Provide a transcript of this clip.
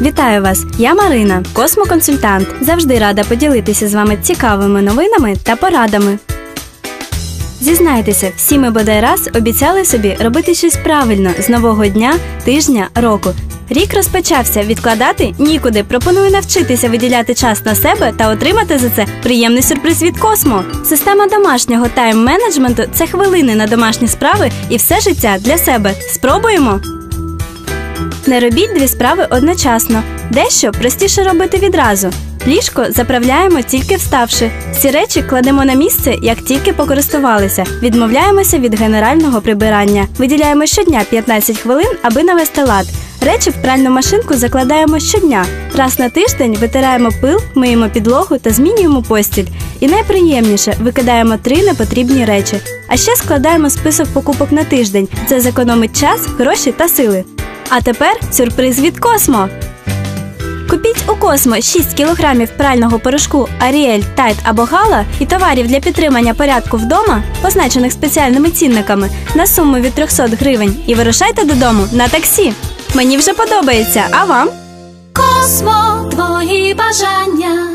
Вітаю вас! Я Марина, космоконсультант. Завжди рада поділитися з вами цікавими новинами та порадами. Зізнайтеся, всі ми бодай раз обіцяли собі робити щось правильно з нового дня, тижня, року. Рік розпочався, відкладати нікуди. Пропоную навчитися виділяти час на себе та отримати за це приємний сюрприз від космо. Система домашнього тайм-менеджменту це хвилини на домашні справи і все життя для себе. Спробуємо! Не робіть дві справи одночасно. Дещо простіше робити відразу. Ліжко заправляємо тільки вставши. Всі речі кладемо на місце, як тільки покористувалися. Відмовляємося від генерального прибирання. Виділяємо щодня 15 хвилин, аби навести лад. Речі в пральну машинку закладаємо щодня. Раз на тиждень витираємо пил, миємо підлогу та змінюємо постіль. І найприємніше викидаємо три непотрібні речі. А ще складаємо список покупок на тиждень. Це зекономить час, гроші та сили. А тепер сюрприз від Космо. Купіть у Космо 6 кілограмів прального порошку Ariel, Tide або Гала і товарів для підтримання порядку вдома, позначених спеціальними цінниками, на суму від 300 гривень і вирушайте додому на таксі. Мені вже подобається, а вам? Космо, твої бажання.